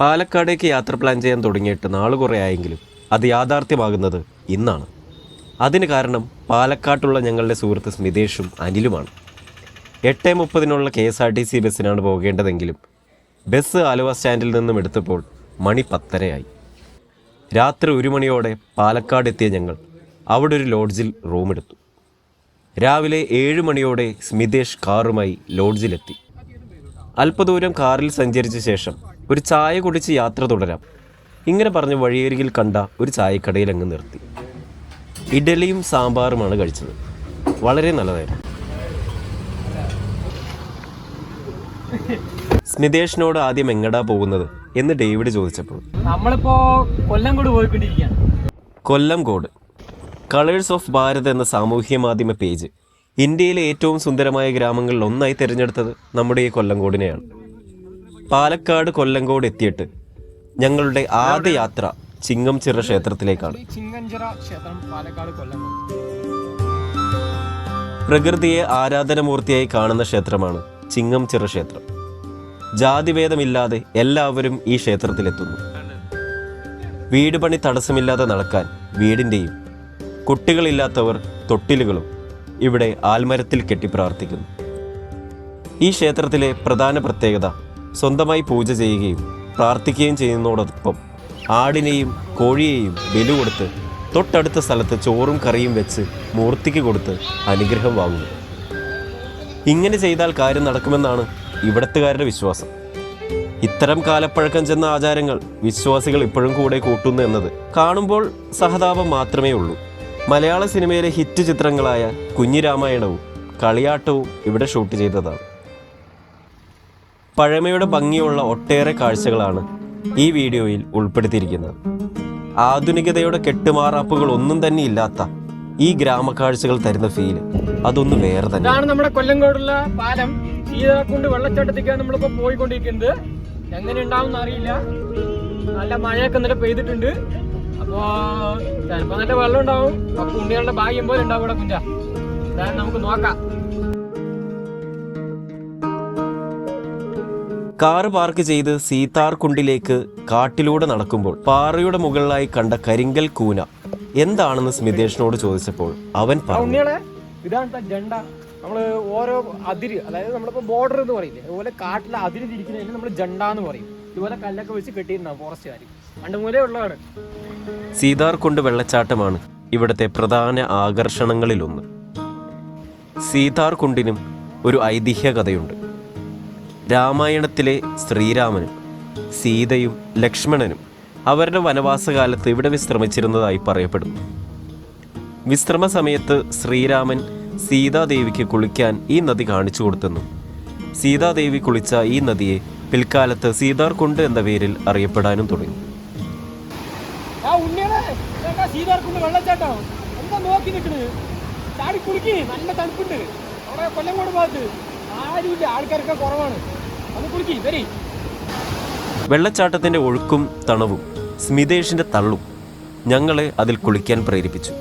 പാലക്കാടേക്ക് യാത്ര പ്ലാൻ ചെയ്യാൻ തുടങ്ങിയിട്ട് നാൾ കുറേ ആയെങ്കിലും അത് യാഥാർത്ഥ്യമാകുന്നത് ഇന്നാണ്. അതിന് കാരണം പാലക്കാട്ടുള്ള ഞങ്ങളുടെ സുഹൃത്ത് സ്മിതേഷും അനിലുമാണ്. എട്ട് മുപ്പതിനുള്ള K S R T C ബസ്സിനാണ് പോകേണ്ടതെങ്കിലും ബസ് ആലുവ സ്റ്റാൻഡിൽ നിന്നും എടുത്തപ്പോൾ മണി പത്തരയായി. രാത്രി ഒരു മണിയോടെ പാലക്കാട് എത്തിയ ഞങ്ങൾ അവിടെ ഒരു ലോഡ്ജിൽ റൂമെടുത്തു രാവിലെ ഏഴ് മണിയോടെ സ്മിതേഷ് കാറുമായി ലോഡ്ജിലെത്തി. അല്പദൂരം കാറിൽ സഞ്ചരിച്ച ശേഷം ഒരു ചായ കുടിച്ച് യാത്ര തുടരാം. ഇങ്ങനെ പറഞ്ഞ് വഴിയരികിൽ കണ്ട ഒരു ചായക്കടയിൽ അങ്ങ് നിർത്തി. ഇഡലിയും സാമ്പാറുമാണ് കഴിച്ചത്. വളരെ നല്ലതായിരുന്നു. സ്മിതേഷിനോട് ആദ്യം എങ്ങടാ പോകുന്നത് എന്ന് ഡേവിഡ് ചോദിച്ചപ്പോൾ. നമ്മളിപ്പോ കൊല്ലം കൂടി പോയിക്കൊണ്ടിരിക്കുകയാണ്. Kollam code colours of Bharat എന്ന സാമൂഹ്യ മാധ്യമ പേജ് ഇന്ത്യയിലെ ഏറ്റവും സുന്ദരമായ ഗ്രാമങ്ങളിൽ ഒന്നായി തിരഞ്ഞെടുത്തത് നമ്മുടെ ഈ കൊല്ലങ്കോടിനെയാണ് പാലക്കാട് കൊല്ലങ്കോട് എത്തിയിട്ട് ഞങ്ങളുടെ ആദ്യ യാത്ര ചിങ്ങംചിറ ക്ഷേത്രത്തിലേക്കാണ്. പ്രകൃതിയെ ആരാധനമൂർത്തിയായി കാണുന്ന ക്ഷേത്രമാണ് ചിങ്ങംചിറ ക്ഷേത്രം. ജാതിഭേദമില്ലാതെ എല്ലാവരും ഈ ക്ഷേത്രത്തിലെത്തുന്നു. വീട് പണി തടസ്സമില്ലാതെ നടക്കാൻ വീടിന്റെയും കുട്ടികളില്ലാത്തവർ തൊട്ടിലുകളും ഇവിടെ ആൽമരത്തിൽ കെട്ടി പ്രാർത്ഥിക്കുന്നു. ഈ ക്ഷേത്രത്തിലെ പ്രധാന പ്രത്യേകത സ്വന്തമായി പൂജ ചെയ്യുകയും പ്രാർത്ഥിക്കുകയും ചെയ്യുന്നതോടൊപ്പം ആടിനെയും കോഴിയെയും ബലി കൊടുത്ത് തൊട്ടടുത്ത സ്ഥലത്ത് ചോറും കറിയും വെച്ച് മൂർത്തിക്ക് കൊടുത്ത് അനുഗ്രഹം വാങ്ങുന്നു. ഇങ്ങനെ ചെയ്താൽ കാര്യം നടക്കുമെന്നാണ് ഇവിടത്തുകാരുടെ വിശ്വാസം. ഇത്തരം കാലപ്പഴക്കം ചെന്ന ആചാരങ്ങൾ വിശ്വാസികൾ ഇപ്പോഴും കൂടെ കൂട്ടുന്നു എന്നത് കാണുമ്പോൾ സഹതാപം മാത്രമേ ഉള്ളൂ. മലയാള സിനിമയിലെ ഹിറ്റ് ചിത്രങ്ങളായ കുഞ്ഞിരാമായണവും കളിയാട്ടവും ഇവിടെ ഷൂട്ട് ചെയ്തതാണ്. പഴമയുടെ ഭംഗിയുള്ള ഒട്ടേറെ കാഴ്ചകളാണ് ഈ വീഡിയോയിൽ ഉൾപ്പെടുത്തിയിരിക്കുന്നത്. ആധുനികതയുടെ കെട്ടുമാറാപ്പുകൾ ഒന്നും തന്നെ ഇല്ലാത്ത ഈ ഗ്രാമക്കാഴ്ചകൾ തരുന്ന ഫീൽ അതൊന്ന് വേറെ തന്നെ. ഇതാണ് നമ്മുടെ കൊല്ലങ്കോടുള്ള പാലം. സീതാക്കുണ്ട് വെള്ളച്ചാട്ടത്തേക്കാണ് നമ്മളിപ്പോ പോയിക്കൊണ്ടിരിക്കുന്നത്. എങ്ങനെ ഉണ്ടാവും അറിയില്ല. നല്ല മഴയൊക്കെ ഇന്നലെ പെയ്തിട്ടുണ്ട്. അപ്പോ ചിലപ്പോ നല്ല വെള്ളം ഉണ്ടാവും. കുണ്ടികളുടെ ഭാഗ്യം പോലെ ഉണ്ടാവും ഇവിടെ കുഞ്ച. നമുക്ക് നോക്കാം. കാറ് പാർക്ക് ചെയ്ത് സീതാർകുണ്ടിലേക്ക് കാട്ടിലൂടെ നടക്കുമ്പോൾ പാറയുടെ മുകളിലായി കണ്ട കരിങ്കൽ കൂന. എന്താണെന്ന് സ്മിതേഷിനോട് ചോദിച്ചപ്പോൾ അവൻ പറഞ്ഞു. ഇതാണ് ജണ്ട. നമ്മൾ ഓരോ അതിര് അതായത് നമ്മളിപ്പോ ബോർഡർ എന്ന് പറയില്ലേ? അതുപോലെ കാട്ടിലെ അതിര് തിരിക്കുന്നതിന് നമ്മൾ ജണ്ട എന്ന് പറയും. ഇതുപോലെ കല്ലൊക്കെ വെച്ച് കെട്ടിയിരുന്ന ഫോറസ്റ്റുകാർ പണ്ട് മൂലേ ഉള്ളതാണ്. സീതാർകുണ്ട് വെള്ളച്ചാട്ടമാണ് ഇവിടത്തെ പ്രധാന ആകർഷണങ്ങളിലൊന്ന്. സീതാർകുണ്ടിനും ഒരു ഐതിഹ്യ കഥയുണ്ട്. രാമായണത്തിലെ ശ്രീരാമനും സീതയും ലക്ഷ്മണനും അവരുടെ വനവാസകാലത്ത് ഇവിടെ വിശ്രമിച്ചിരുന്നതായി പറയപ്പെടുന്നു വിശ്രമ സമയത്ത് ശ്രീരാമൻ സീതാദേവിക്ക് കുളിക്കാൻ ഈ നദി കാണിച്ചു കൊടുത്തെന്നും സീതാദേവി കുളിച്ച ഈ നദിയെ പിൽക്കാലത്ത് സീതാർ കുണ്ട് എന്ന പേരിൽ അറിയപ്പെടാനും തുടങ്ങി. ചാടി കുടിക്ക് നല്ല തണുപ്പുണ്ട്. അവിടെ കൊല്ലംകോട് ഭാഗത്ത് ആരുമില്ല ആൾക്കാരൊക്കെ കുറവാണ്. വെള്ളച്ചാട്ടത്തിന്റെ ഒഴുക്കും തണവും സ്മിതേഷിന്റെ തള്ളും ഞങ്ങളെ അതിൽ കുളിക്കാൻ പ്രേരിപ്പിച്ചു.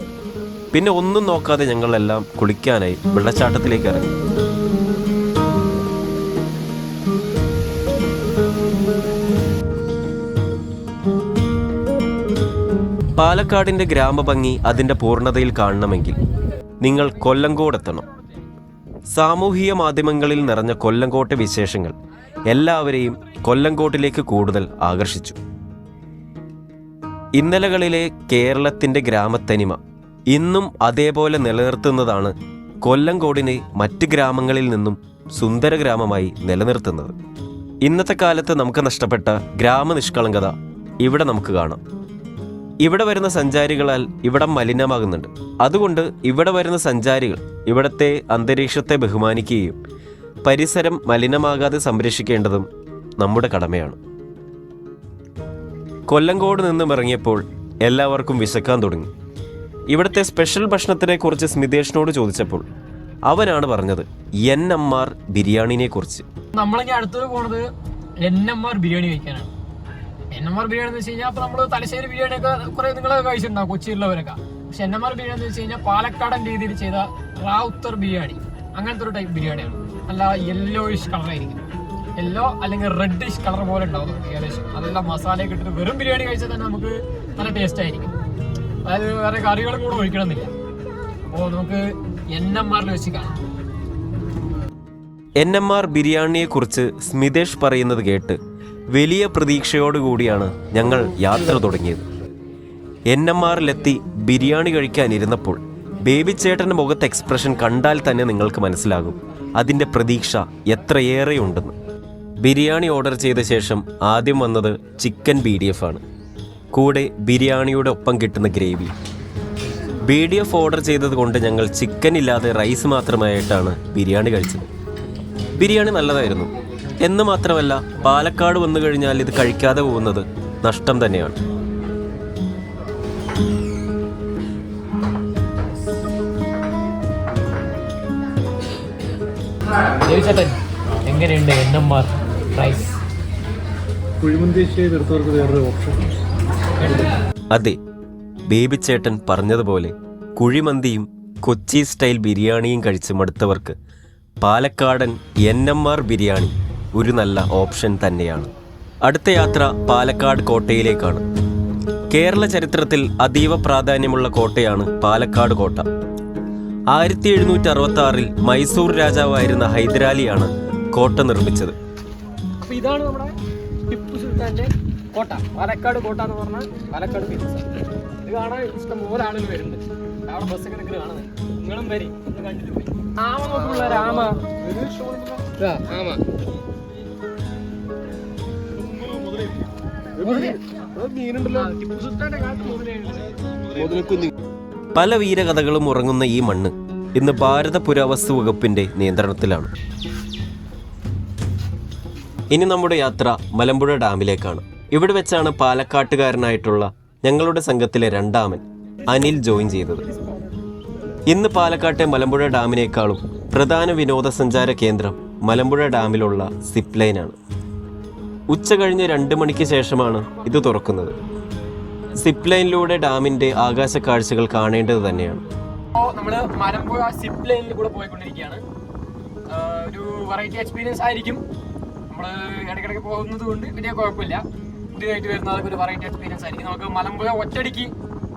പിന്നെ ഒന്നും നോക്കാതെ ഞങ്ങളെല്ലാം കുളിക്കാനായി വെള്ളച്ചാട്ടത്തിലേക്ക് ഇറങ്ങി. പാലക്കാടിന്റെ ഗ്രാമഭംഗി അതിന്റെ പൂർണതയിൽ കാണണമെങ്കിൽ നിങ്ങൾ കൊല്ലങ്കോടെത്തണം. സാമൂഹിക മാധ്യമങ്ങളിൽ നിറഞ്ഞ കൊല്ലങ്കോട്ടെ വിശേഷങ്ങൾ എല്ലാവരെയും കൊല്ലങ്കോട്ടിലേക്ക് കൂടുതൽ ആകർഷിച്ചു. ഇന്നലകളിലെ കേരളത്തിന്റെ ഗ്രാമത്തനിമ ഇന്നും അതേപോലെ നിലനിർത്തുന്നതാണ് കൊല്ലങ്കോടിനെ മറ്റ് ഗ്രാമങ്ങളിൽ നിന്നും സുന്ദര ഗ്രാമമായി നിലനിർത്തുന്നത്. ഇന്നത്തെ കാലത്ത് നമുക്ക് നഷ്ടപ്പെട്ട ഗ്രാമനിഷ്കളങ്കത ഇവിടെ നമുക്ക് കാണാം. ഇവിടെ വരുന്ന സഞ്ചാരികളാൽ ഇവിടം മലിനമാകുന്നുണ്ട്. അതുകൊണ്ട് ഇവിടെ വരുന്ന സഞ്ചാരികൾ ഇവിടത്തെ അന്തരീക്ഷത്തെ ബഹുമാനിക്കുകയും പരിസരം മലിനമാകാതെ സംരക്ഷിക്കേണ്ടതും നമ്മുടെ കടമയാണ്. കൊല്ലങ്കോട് നിന്നും ഇറങ്ങിയപ്പോൾ എല്ലാവർക്കും വിശക്കാൻ തുടങ്ങി. ഇവിടുത്തെ സ്പെഷ്യൽ ഭക്ഷണത്തിനെ കുറിച്ച് സ്മിതേഷിനോട് ചോദിച്ചപ്പോൾ അവനാണ് പറഞ്ഞത് എൻ എം ബിരിയാണിനെ കുറിച്ച് അടുത്തത് ബിരിയാണി കഴിക്കാനാണ്. ബിരിയാണി എന്ന് വെച്ച് കഴിഞ്ഞാൽ അപ്പൊ നമ്മൾ തലശ്ശേരി ബിരിയാണി കുറെ നിങ്ങളൊക്കെ കഴിച്ചിട്ടുണ്ടാവും കൊച്ചിയിലുള്ളവരൊക്കെ. പക്ഷെ എൻ എം ആർ ബിരിയാണി എന്ന് വെച്ച് കഴിഞ്ഞാൽ പാലക്കാടൻ രീതിയിൽ ചെയ്ത റാവുത്തർ ബിരിയാണി. അങ്ങനത്തെ ഒരു ടൈപ്പ് ബിരിയാണിയാണ്. നല്ല യെല്ലോയിഷ് കളറായിരിക്കും യെല്ലോ അല്ലെങ്കിൽ റെഡിഷ് കളർ പോലെ ഉണ്ടാവും ഏകദേശം. അതെല്ലാം മസാലയൊക്കെ ഇട്ടിട്ട് വെറും ബിരിയാണി കഴിച്ചാൽ തന്നെ നമുക്ക് നല്ല ടേസ്റ്റ് ആയിരിക്കും. അതായത് വേറെ കറികളും കൂടെ ഒഴിക്കണമെന്നില്ല. അപ്പോൾ നമുക്ക് എൻ എം ആറിൽ വെച്ച് കാണാം. എൻ എം ആർ ബിരിയാണിയെക്കുറിച്ച് സ്മിതേഷ് പറയുന്നത് കേട്ട് വലിയ പ്രതീക്ഷയോടുകൂടിയാണ് ഞങ്ങൾ യാത്ര തുടങ്ങിയത്. എൻ എം ആറിലെത്തി ബിരിയാണി കഴിക്കാനിരുന്നപ്പോൾ ബേബി ചേട്ടന്റെ മുഖത്തെ എക്സ്പ്രഷൻ കണ്ടാൽ തന്നെ നിങ്ങൾക്ക് മനസ്സിലാകും. അതിന്റെ പ്രതീക്ഷ എത്രയേറെയുണ്ടെന്ന്. ബിരിയാണി ഓർഡർ ചെയ്ത ശേഷം ആദ്യം വന്നത് ചിക്കൻ ബി ഡി എഫ് ആണ്. കൂടെ ബിരിയാണിയുടെ ഒപ്പം കിട്ടുന്ന gravy B D F order ചെയ്തത് കൊണ്ട് ഞങ്ങൾ ചിക്കൻ ഇല്ലാതെ റൈസ് മാത്രമായിട്ടാണ് ബിരിയാണി കഴിച്ചത്. ബിരിയാണി നല്ലതായിരുന്നു. എന്ന് മാത്രമല്ല പാലക്കാട് വന്നു കഴിഞ്ഞാൽ ഇത് കഴിക്കാതെ പോകുന്നത് നഷ്ടം തന്നെയാണ്. ചേട്ടൻ എങ്ങനെയുണ്ട് N M R price option അതെ ബേബി ചേട്ടൻ പറഞ്ഞതുപോലെ കുഴിമന്തിയും കൊച്ചി സ്റ്റൈൽ ബിരിയാണിയും കഴിച്ച് മടുത്തവർക്ക് പാലക്കാടൻ എൻ എം ആർ ബിരിയാണി ഒരു നല്ല ഓപ്ഷൻ തന്നെയാണ്. അടുത്ത യാത്ര പാലക്കാട് കോട്ടയിലേക്കാണ്. കേരള ചരിത്രത്തിൽ അതീവ പ്രാധാന്യമുള്ള കോട്ടയാണ് പാലക്കാട് കോട്ട. ആയിരത്തി എഴുന്നൂറ്റി അറുപത്തി ആറിൽ മൈസൂർ രാജാവായിരുന്ന ഹൈദരാലിയാണ് കോട്ട നിർമ്മിച്ചത്. അപ്പോൾ ഇതാണ് നമ്മുടെ ടിപ്പു സുൽത്താന്റെ കോട്ട. പാലക്കാട് കോട്ട എന്ന് പറഞ്ഞാൽ പാലക്കാട് ഫേമസ് ഇത് കാണാൻ ഇഷ്ടം പോലെ ആളുകൾ വരുന്നുണ്ട്. അവിടെ ബസ്സൊക്കെ നിൽക്കുന്നത് കാണുന്നത്. നിങ്ങളും വരി. ഒന്ന് കണ്ടിട്ട് പോയി. ആമ നോക്കുള്ള രാമ. ഇതാ, ആമ. മീനുണ്ടല്ലോ ടിപ്പു സുൽത്താന്റെ കാലത്ത് മുതലേ. മുതലക്കുഞ്ഞ് പല വീരകഥകളും ഉറങ്ങുന്ന ഈ മണ്ണ് ഇന്ന് ഭാരത പുരാവസ്തു വകുപ്പിന്റെ നിയന്ത്രണത്തിലാണ്. ഇനി നമ്മുടെ യാത്ര മലമ്പുഴ ഡാമിലേക്കാണ്. ഇവിടെ വെച്ചാണ് പാലക്കാട്ടുകാരനായിട്ടുള്ള ഞങ്ങളുടെ സംഘത്തിലെ രണ്ടാമൻ അനിൽ ജോയിൻ ചെയ്തത്. ഇന്ന് പാലക്കാട്ടെ മലമ്പുഴ ഡാമിനേക്കാളും പ്രധാന വിനോദസഞ്ചാര കേന്ദ്രം മലമ്പുഴ ഡാമിലുള്ള സിപ്ലൈനാണ് ഉച്ച കഴിഞ്ഞ് രണ്ട് മണിക്ക് ശേഷമാണ് ഇത് തുറക്കുന്നത്. സിപ്പ് ലൈനിലൂടെ ഡാമിന്റെ ആകാശ കാഴ്ചകൾ കാണേണ്ടത് തന്നെയാണ്. അപ്പോൾ നമ്മൾ മലമ്പുഴ സിപ്പ് ലൈനിൽ കൂടെ പോയിക്കൊണ്ടിരിക്കുകയാണ്. ഒരു വെറൈറ്റി എക്സ്പീരിയൻസ് ആയിരിക്കും. നമ്മൾ ഇടയ്ക്കിടയ്ക്ക് പോകുന്നത് കൊണ്ട് വലിയ കുഴപ്പമില്ല. പുതിയതായിട്ട് വരുന്നതൊക്കെ ഒരു വെറൈറ്റി എക്സ്പീരിയൻസ് ആയിരിക്കും. നമുക്ക് മലമ്പുഴ ഒറ്റടിക്ക്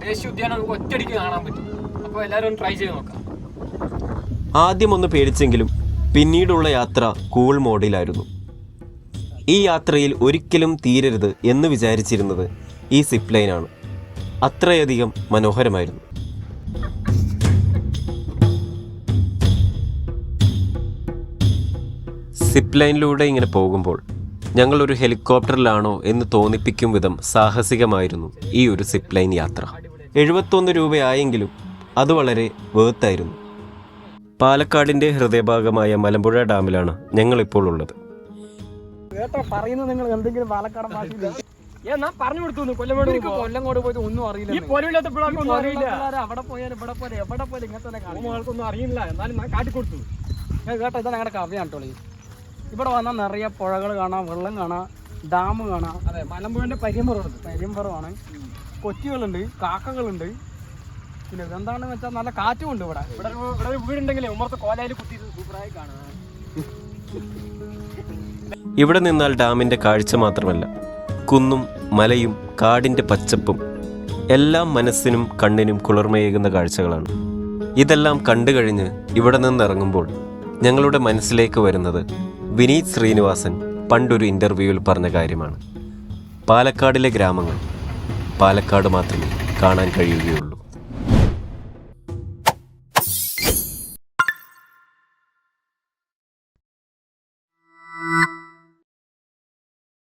ദേശീയ ഉദ്യാനം നമുക്ക് ഒറ്റടിക്ക് കാണാൻ പറ്റും. അപ്പോൾ എല്ലാവരും ഒന്ന് ട്രൈ ചെയ്ത് നോക്കാം. ആദ്യം ഒന്ന് പേടിച്ചെങ്കിലും പിന്നീടുള്ള യാത്ര കൂൾ മോഡിലായിരുന്നു ഈ യാത്രയിൽ ഒരിക്കലും തീരരുത് എന്ന് വിചാരിച്ചിരുന്നത് ഈ സിപ്പ് ലൈനാണ് അത്രയധികം മനോഹരമായിരുന്നു. സിപ്പ് ലൈനിലൂടെ ഇങ്ങനെ പോകുമ്പോൾ ഞങ്ങൾ ഒരു ഹെലികോപ്റ്ററിലാണോ എന്ന് തോന്നിപ്പിക്കും വിധം സാഹസികമായിരുന്നു ഈ ഒരു സിപ്പ് ലൈൻ യാത്ര. എഴുപത്തൊന്ന് രൂപയായെങ്കിലും അത് വളരെ വേർത്തായിരുന്നു പാലക്കാടിന്റെ ഹൃദയഭാഗമായ മലമ്പുഴ ഡാമിലാണ് ഞങ്ങളിപ്പോൾ ഉള്ളത്. പറയുന്നത് നിങ്ങൾ എന്തെങ്കിലും പാലക്കാടൻ ഭാഷയിൽ ഞാൻ പറഞ്ഞു കൊടുത്തു കൊല്ലമോട് കൊല്ലങ്ങോട് പോയിട്ട് ഒന്നും അറിയില്ല ഈ പൊലമില്ലാത്ത പിള്ളേർക്ക് ഒന്നും അറിയില്ല. അവിടെ പോയാലും ഇവിടെ പോലെ എവിടെ പോലെ ഇങ്ങനത്തെ ആൾക്കൊന്നും അറിയില്ല. എന്നാലും ഞാൻ കാട്ടിക്കൊടുത്തു കേട്ടോ ഇതാണ് ഞങ്ങളുടെ കവിയാണ് കേട്ടോ ഇവിടെ വന്നാൽ നിറയെ പുഴകൾ കാണാം വെള്ളം കാണാം ഡാം കാണാം. അതെ മലമ്പുഴന്റെ പരിമറുള്ളത് കരിമ്പറമാണ് കൊറ്റികളുണ്ട് കാക്കകളുണ്ട്. പിന്നെ ഇതെന്താണെന്ന് വെച്ചാൽ നല്ല കാറ്റും ഉണ്ട് ഇവിടെ. ഇവിടെ ഇവിടെ ഒരു വീടുണ്ടെങ്കിലേ ഉമ്മറത്തെ കോലയിൽ കുത്തി സൂപ്പറായി കാണാം ഇവിടെ നിന്നാൽ ഡാമിന്റെ കാഴ്ച മാത്രമല്ല. കുന്നും മലയും കാടിന്റെ പച്ചപ്പും എല്ലാം മനസ്സിനും കണ്ണിനും കുളിർമയേകുന്ന കാഴ്ചകളാണ്. ഇതെല്ലാം കണ്ടു കഴിഞ്ഞ് ഇവിടെ നിന്നിറങ്ങുമ്പോൾ ഞങ്ങളുടെ മനസ്സിലേക്ക് വരുന്നത് വിനീത് ശ്രീനിവാസൻ പണ്ടൊരു ഇന്റർവ്യൂവിൽ പറഞ്ഞ കാര്യമാണ്. പാലക്കാടിലെ ഗ്രാമങ്ങൾ പാലക്കാട് മാത്രമേ കാണാൻ കഴിയുകയുള്ളൂ.